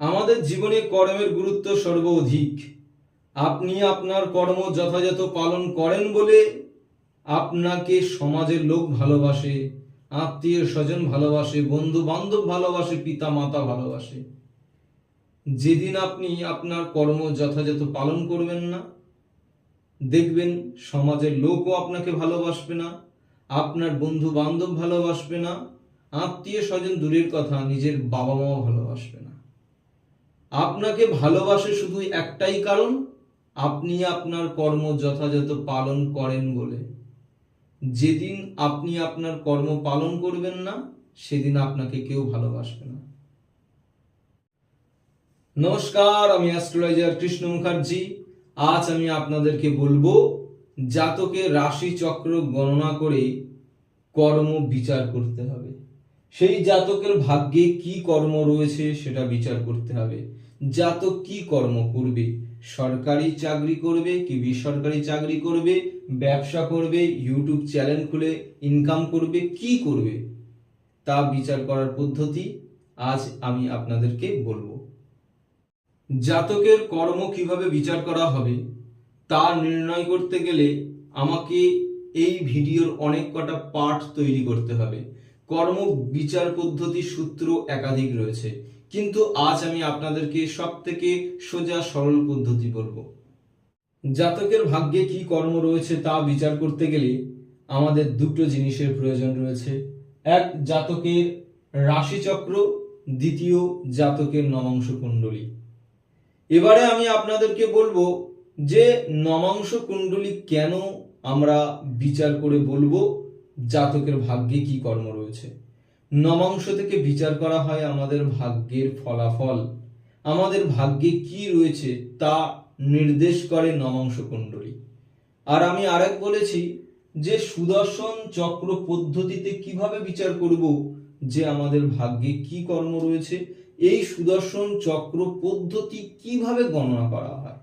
আমাদের জীবনে কর্মের গুরুত্ব সর্বাধিক। আপনি আপনার কর্ম যথাযথ পালন করেন বলে আপনাকে সমাজের লোক ভালোবাসে, আত্মীয় স্বজন ভালোবাসে বন্ধু বান্ধব ভালোবাসে পিতা মাতা ভালোবাসে। যেদিন আপনি আপনার কর্ম যথাযথ পালন করবেন না, দেখবেন সমাজের লোকও আপনাকে ভালোবাসবে না, আপনার বন্ধু বান্ধব ভালোবাসবে না, আত্মীয় স্বজন দূরের কথা, নিজের বাবা মাও ভালোবাসবে না। আপনাকে ভালোবাসে শুধু একটাই কারণ, আপনি আপনার কর্ম যথাযথ পালন করেন বলে। যেদিন আপনি আপনার কর্ম পালন করবেন না, সেদিন আপনাকে কেউ ভালোবাসবে না। নমস্কার, আমি অ্যাস্ট্রোলজার কৃষ্ণ মুখার্জি। আজ আমি আপনাদেরকে বলব, জাতকে রাশি চক্র গণনা করে কর্ম বিচার করতে হবে। সেই জাতকের ভাগ্যে কি কর্ম রয়েছে, সেটা বিচার করতে হবে। জাতক কি কর্ম করবে? সরকারি চাকরি করবে কি বেসরকারি চাকরি করবে? ব্যবসা করবে ইউটিউব চ্যানেল খুলে ইনকাম করবে, কি করবে? তা বিচার করার পদ্ধতি আজ আমি আপনাদেরকে বলব। জাতকের কর্ম কীভাবে বিচার করা হবে, তা নির্ণয় করতে গেলে আমাকে এই ভিডিওর অনেক কটা পার্ট তৈরি করতে হবে। কর্ম বিচার পদ্ধতি সূত্র একাধিক রয়েছে। কিন্তু আজ আমি আপনাদেরকে সব থেকে সোজা, সরল পদ্ধতি বলব। জাতকের ভাগ্যে কি কর্ম রয়েছে তা বিচার করতে গেলে আমাদের দুটো জিনিসের প্রয়োজন রয়েছে। এক, জাতকের রাশিচক্র, দ্বিতীয়, জাতকের নমাংশ কুণ্ডলী। এবারে আমি আপনাদেরকে বলব যে নমাংশ কুণ্ডলী কেন আমরা বিচার করে বলব জাতকের ভাগ্যে কি কর্ম রয়েছে। নমাংশ থেকে বিচার করা হয় আমাদের ভাগ্যের ফলাফল। আমাদের ভাগ্যে কি রয়েছে তা নির্দেশ করে নমাংশ কুণ্ডলী। আর আমি আরেক বলেছি যে সুদর্শন চক্র পদ্ধতিতে কীভাবে বিচার করব, যে আমাদের ভাগ্যে কি কর্ম রয়েছে, এই সুদর্শন চক্র পদ্ধতি কীভাবে গণনা করা হয়।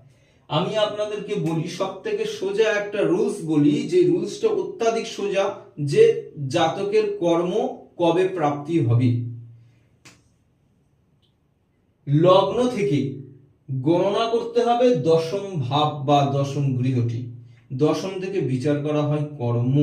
আমি আপনাদেরকে বলি সব থেকে সোজা একটা রুলস বলি, যে রুলসটা অত্যাধিক সোজা, যে জাতকের কর্ম কবে প্রাপ্তি হবে? লগ্ন থেকে গণনা করতে হবে দশম ভাব বা দশম গৃহটি। দশম থেকে বিচার করা হয় কর্ম।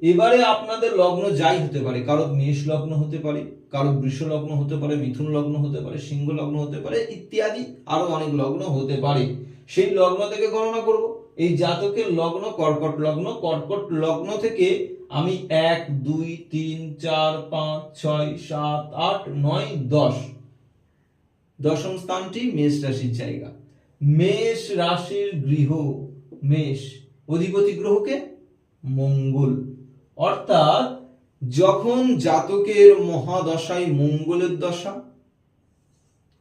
এবারে আপনাদের লগ্ন যাই হতে পারে কারও মেষ লগ্ন হতে পারে কারও বৃষ লগ্ন হতে পারে, মিথুন লগ্ন হতে পারে, সিংহ লগ্ন হতে পারে, ইত্যাদি আরও অনেক লগ্ন হতে পারে। সেই লগ্ন থেকে গণনা করব। এই জাতকের লগ্ন কর্কট লগ্ন কর্কট লগ্ন থেকে আমি এক, দুই, তিন, চার, পাঁচ, ছয়, সাত, আট, নয়, দশ। দশম স্থানটি মেষ রাশির জায়গা। মেষ রাশির গৃহ, মেষ অধিপতি গ্রহকে মঙ্গল। অর্থাৎ যখন জাতকের মহাদশায় মঙ্গলের দশা,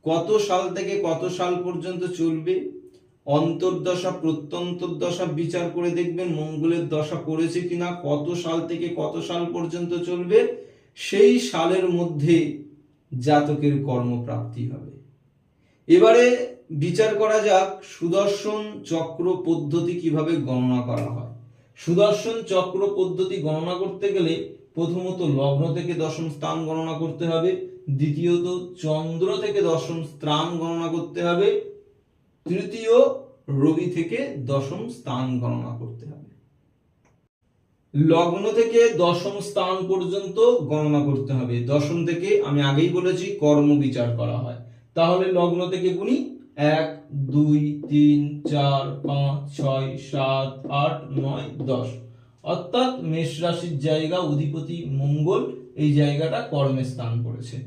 কত সাল থেকে কত সাল পর্যন্ত চলবে? অন্তর্দশা, প্রত্যন্তর্দশা বিচার করে দেখবেন, মঙ্গলের দশা করেছে কিনা, কত সাল থেকে কত সাল পর্যন্ত চলবে, সেই সালের মধ্যে জাতকের কর্মপ্রাপ্তি হবে। এবারে বিচার করা যাক, সুদর্শন চক্র পদ্ধতি কীভাবে গণনা করা হয়। সুদর্শন চক্র পদ্ধতি গণনা করতে গেলে প্রথমত লগ্ন থেকে দশম স্থান গণনা করতে হবে, দ্বিতীয়ত চন্দ্র থেকে দশম স্থান গণনা করতে হবে তৃতীয় রবি থেকে দশম স্থান গণনা করতে হবে। লগ্ন থেকে দশম স্থান পর্যন্ত গণনা করতে হবে। দশম থেকে আমি আগেই বলেছি, কর্ম বিচার করা হয়। তাহলে লগ্ন থেকে গুনি এক, দুই, তিন, চার, পাঁচ, ছয়, সাত, আট, নয়, দশ। অর্থাৎ মেষ রাশির জায়গা অধিপতি মঙ্গল এই জায়গাটা কর্মে স্থান করেছে।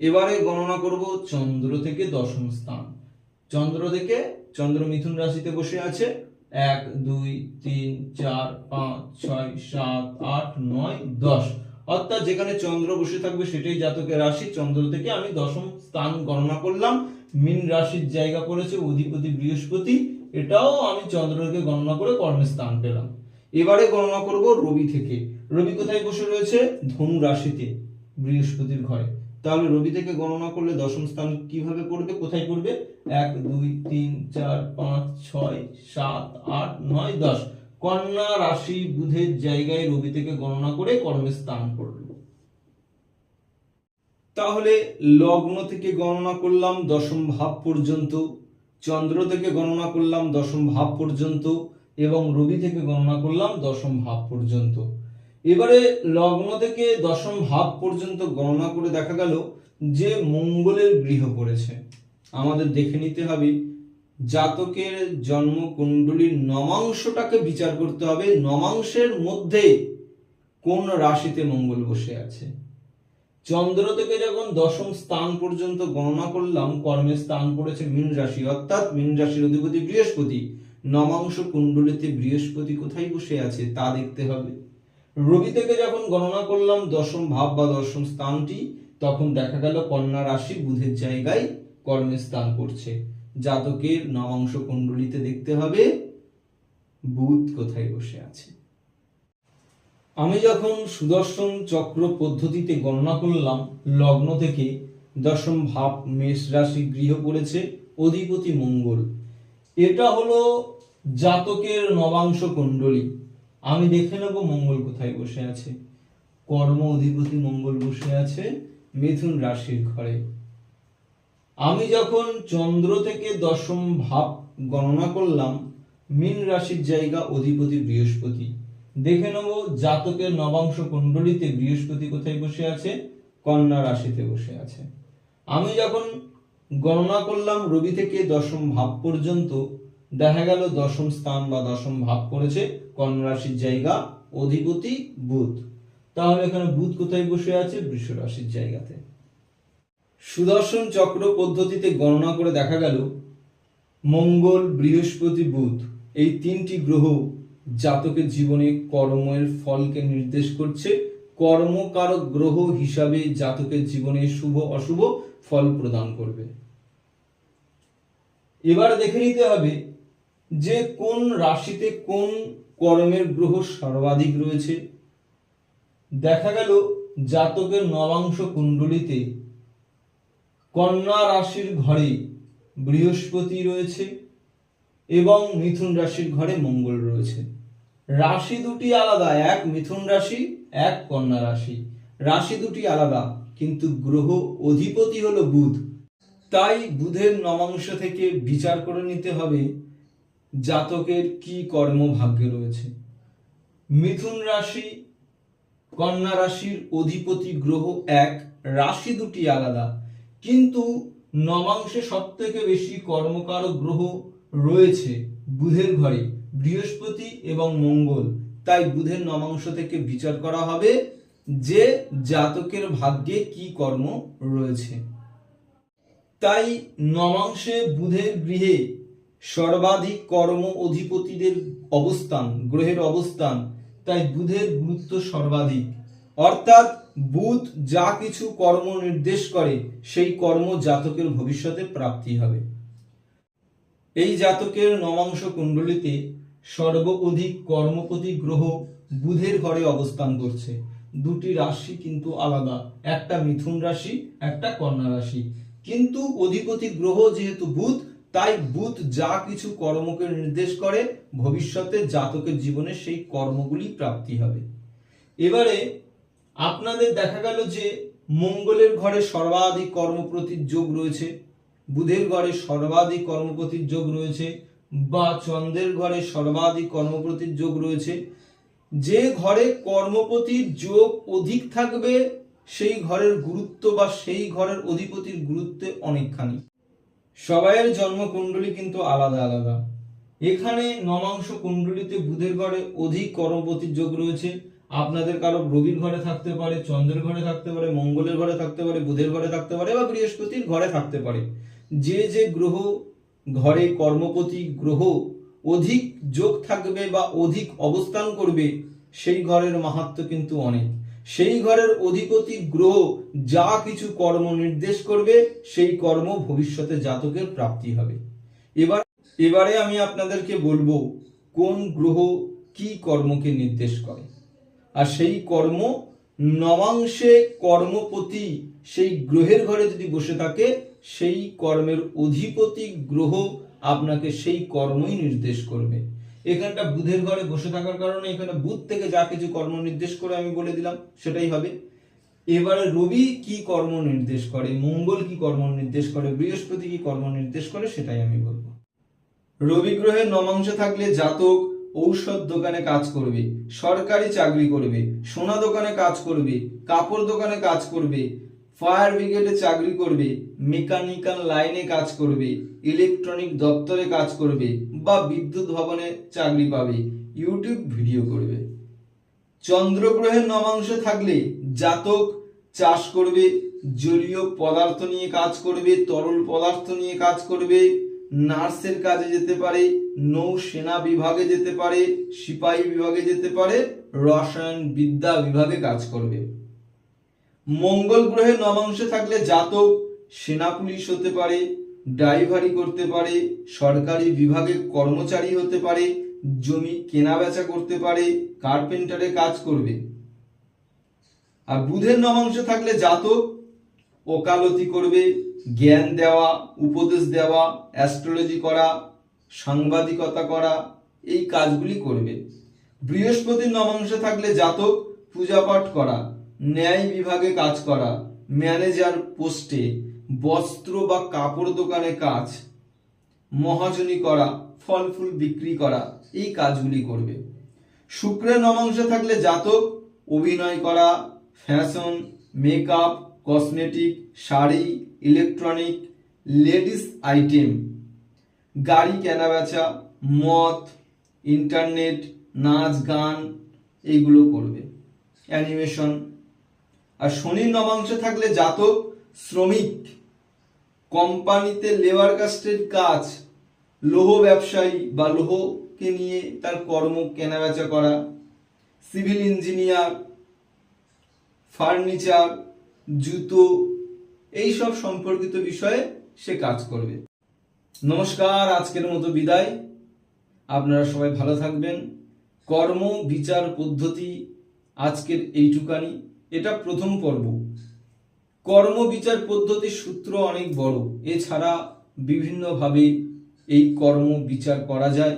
এবারে গণনা করব চন্দ্র থেকে দশম স্থান। চন্দ্র থেকে চন্দ্র মিথুন রাশিতে বসে আছে। এক, দুই, তিন, চার, পাঁচ, ছয়, সাত, আট, নয়, দশ। অর্থাৎ যেখানে চন্দ্র বসে থাকবে সেটাই জাতকের রাশি। চন্দ্র থেকে আমি দশম স্থান গণনা করলাম। মীন রাশির জায়গা পড়েছে অধিপতি বৃহস্পতি। এটাও আমি চন্দ্রকে গণনা করে কর্মের স্থান পেলাম। এবারে গণনা করব রবি থেকে। রবি কোথায় বসে রয়েছে? ধনু রাশিতে, বৃহস্পতির ঘরে। তাহলে রবি থেকে গণনা করলে দশম স্থান কীভাবে করবে, কোথায় করবে? এক, দুই, তিন, চার, পাঁচ, ছয়, সাত, আট, নয়, দশ। কন্যা রাশি বুধের জায়গায় রবি থেকে গণনা করে কর্মের স্থান করল তাহলে লগ্ন থেকে গণনা করলাম দশম ভাব পর্যন্ত, চন্দ্র থেকে গণনা করলাম দশম ভাব পর্যন্ত, এবং রবি থেকে গণনা করলাম দশম ভাব পর্যন্ত। এবারে লগ্ন থেকে দশম ভাব পর্যন্ত গণনা করে দেখা গেল যে মঙ্গলের গৃহ পড়েছে। আমাদের দেখে নিতে হবে, জাতকের জন্ম কুণ্ডলীর নমাংশটাকে বিচার করতে হবে। নমাংশের মধ্যে কোন রাশিতে মঙ্গল বসে আছে? চন্দ্র থেকে যখন দশম স্থান পর্যন্ত গণনা করলাম কর্মের স্থান পড়েছে মীন রাশি, অর্থাৎ মীন রাশির অধিপতি বৃহস্পতি। নমাংশ কুণ্ডলিতে বৃহস্পতি কোথায় বসে আছে তা দেখতে হবে। রবি থেকে যখন গণনা করলাম দশম ভাব বা দশম স্থানটি, তখন দেখা গেল কন্যা রাশি বুধের জায়গায় কর্মের স্থান করছে। জাতকের নবাংশ কুণ্ডলিতে দেখতে হবে বুধ কোথায় বসে আছে। আমি যখন সুদর্শন চক্র পদ্ধতিতে গণনা করলাম, লগ্ন থেকে দশম ভাব মেষ রাশি গৃহ পড়েছে, অধিপতি মঙ্গল। এটা হলো জাতকের নবাংশ কুণ্ডলী। আমি দেখে নেব মঙ্গল কোথায় বসে আছে। কর্ম অধিপতি মঙ্গল বসে আছে মিথুন রাশির ঘরে। আমি যখন চন্দ্র থেকে দশম ভাব গণনা করলাম, মীন রাশির জায়গা অধিপতি বৃহস্পতি। দেখে নেব জাতকের নবাংশ কুণ্ডলিতে বৃহস্পতি কোথায় বসে আছে, কন্যা রাশিতে বসে আছে। আমি যখন গণনা করলাম রবি থেকে দশম ভাব পর্যন্ত, দেখা গেল দশম স্থান বা দশম ভাব করেছে কন্যা রাশির জায়গা, অধিপতি বুধ। তাহলে এখানে বুধ কোথায় বসে আছে? বৃষ রাশির জায়গাতে। সুদর্শন চক্র পদ্ধতিতে গণনা করে দেখা গেল, মঙ্গল, বৃহস্পতি, বুধ এই তিনটি গ্রহ জাতকের জীবনে কর্মের ফলকে নির্দেশ করছে। কর্মকারক গ্রহ হিসাবে জাতকের জীবনে শুভ, অশুভ ফল প্রদান করবে। এবার দেখে নিতে হবে যে কোন রাশিতে কোন কর্মের গ্রহ সর্বাধিক রয়েছে। দেখা গেল জাতকের নবাংশ কুণ্ডলিতে কন্যা রাশির ঘরে বৃহস্পতি রয়েছে এবং মিথুন রাশির ঘরে মঙ্গল রয়েছে। রাশি দুটি আলাদা, এক মিথুন রাশি, এক কন্যা রাশি। রাশি দুটি আলাদা, কিন্তু গ্রহ অধিপতি হলো বুধ। তাই বুধের নবাংশ থেকে বিচার করে নিতে হবে জাতকের কি কর্ম ভাগ্যে রয়েছে? মিথুন রাশি, কন্যা রাশির অধিপতি গ্রহ এক, রাশি দুটি আলাদা। কিন্তু নবাংশে সব থেকে বেশি কর্মকারক গ্রহ রয়েছে বুধের ঘরে, বৃহস্পতি এবং মঙ্গল। তাই বুধের নবাংশ থেকে বিচার করা হবে যে জাতকের ভাগ্যে কি কর্ম রয়েছে। তাই নবাংশে বুধের গৃহে সর্বাধিক কর্ম অধিপতিদের অবস্থান, গ্রহের অবস্থান, তাই বুধের গুরুত্ব সর্বাধিক। অর্থাৎ বুধ যা কিছু কর্ম নির্দেশ করে, সেই কর্ম জাতকের ভবিষ্যতে প্রাপ্তি হবে। এই জাতকের নবাংশ কুণ্ডলিতে সর্ব অধিক কর্মপতি গ্রহ বুধের ঘরে অবস্থান করছে। দুটি রাশি কিন্তু আলাদা। একটা মিথুন রাশি, একটা কন্যা রাশি। কিন্তু অধিপতি গ্রহ যেহেতু বুধ তাই বুধ যা কিছু কর্মকে নির্দেশ করে, ভবিষ্যতে জাতকের জীবনে সেই কর্মগুলি প্রাপ্তি হবে। এবারে আপনাদের দেখা গেল যে মঙ্গলের ঘরে সর্বাধিক কর্মপ্রতির যোগ রয়েছে, বুধের ঘরে সর্বাধিক কর্মপ্রতির যোগ রয়েছে, বা চন্দ্রের ঘরে সর্বাধিক কর্মপ্রতির যোগ রয়েছে। যে ঘরে কর্মপতির যোগ অধিক থাকবে, সেই ঘরের গুরুত্ব বা সেই ঘরের অধিপতির গুরুত্ব অনেকখানি। সবাইয়ের জন্মকুণ্ডলী কিন্তু আলাদা আলাদা। এখানে নমাংশ কুণ্ডলিতে বুধের ঘরে অধিক কর্মপতির যোগ রয়েছে। আপনাদের কারও রবির ঘরে থাকতে পারে, চন্দ্রের ঘরে থাকতে পারে, মঙ্গলের ঘরে থাকতে পারে, বুধের ঘরে থাকতে পারে বা বৃহস্পতির ঘরে থাকতে পারে। যে যে গ্রহ ঘরে কর্মপতি গ্রহ অধিক যোগ থাকবে বা অধিক অবস্থান করবে, সেই ঘরের মাহাত্ম কিন্তু অনেক। সেই ঘরের অধিপতি গ্রহ যা কিছু কর্ম নির্দেশ করবে, সেই কর্ম ভবিষ্যতে জাতকের প্রাপ্তি হবে। এবার, এবারে আমি আপনাদেরকে বলব কোন গ্রহ কি কর্মকে নির্দেশ করে। আর সেই কর্ম নবাংশে কর্মপতি সেই গ্রহের ঘরে যদি বসে থাকে, সেই কর্মের অধিপতি গ্রহ আপনাকে সেই কর্মই নির্দেশ করবে। এখানটা বুধের ঘরে বসে থাকার কারণে এখানে বুধ থেকে যা কিছু কর্ম নির্দেশ করে আমি বলে দিলাম, সেটাই হবে। এবারে রবি কি কর্ম নির্দেশ করে, মঙ্গল কি কর্ম নির্দেশ করে, বৃহস্পতি কি কর্ম নির্দেশ করে, সেটাই আমি বলব। রবি গ্রহের নমাংশে থাকলে জাতক ঔষধ দোকানে কাজ করবে, সরকারি চাকরি করবে, সোনা দোকানে কাজ করবে, কাপড় দোকানে কাজ করবে ফায়ার ব্রিগেডে চাকরি করবে, মেকানিক্যাল লাইনে কাজ করবে, ইলেকট্রনিক দপ্তরে কাজ করবে বা বিদ্যুৎ ভবনে চাকরি পাবে, ইউটিউব ভিডিও করবে। চন্দ্রগ্রহের নমাংশে থাকলে জাতক চাষ করবে, জলীয় পদার্থ নিয়ে কাজ করবে, তরল পদার্থ নিয়ে কাজ করবে, নার্সের কাজে যেতে পারে, নৌসেনা বিভাগে যেতে পারে, সিপাহী বিভাগে যেতে পারে, রসায়ন বিদ্যা বিভাগে কাজ করবে। মঙ্গল গ্রহে নমাংশে থাকলে জাতক সেনা পুলিশ হতে পারে, ড্রাইভারি করতে পারে, সরকারি বিভাগে কর্মচারী হতে পারে, জমি কেনা বেচা করতে পারে, কার্পেন্টারে কাজ করবে। আর বুধের নমাংশে থাকলে জাতক ওকালতি করবে, জ্ঞান দেওয়া, উপদেশ দেওয়া অ্যাস্ট্রোলজি করা, সাংবাদিকতা করা, এই কাজগুলি করবে। বৃহস্পতির নমাংশে থাকলে জাতক পূজাপাঠ করা ন্যায় বিভাগে কাজ করা, ম্যানেজার পোস্টে বস্ত্র বা কাপড় দোকানে কাজ, মহাজনী করা ফল ফুল বিক্রি করা, এই কাজগুলি করবে। শুক্রের নমাংশে থাকলে জাতক, অভিনয় করা, fashion, makeup, cosmetic, sari, electronic, ladies item, গাড়ি কেনাবেচা, মদ, ইন্টারনেট, নাচ, গান, এইগুলো করবে। অ্যানিমেশন আর শনির নবাংশে থাকলে জাতক, শ্রমিক, কোম্পানিতে লেবার কাস্টের কাজ, লৌহ ব্যবসায়ী বা লৌহকে নিয়ে তার কর্ম কেনাবেচা করা সিভিল ইঞ্জিনিয়ার ফার্নিচার জুতো এই সব সম্পর্কিত বিষয়ে সে কাজ করবে। নমস্কার, আজকের মতো বিদায়। আপনারা সবাই ভালো থাকবেন। কর্ম, বিচার, পদ্ধতি আজকের এইটুকানি। এটা প্রথম পর্ব। কর্ম বিচার পদ্ধতির সূত্র অনেক বড়। এছাড়া বিভিন্নভাবে এই কর্ম বিচার করা যায়।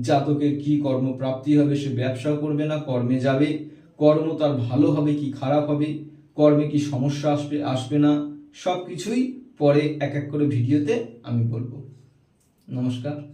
জাতকের কি কর্মপ্রাপ্তি হবে সে ব্যবসা করবে না, কর্মে যাবে। কর্ম তার ভালো হবে কি খারাপ হবে, কর্মে কি সমস্যা আসবে আসবে না সব কিছুই পরে এক এক করে ভিডিওতে আমি বলব। নমস্কার।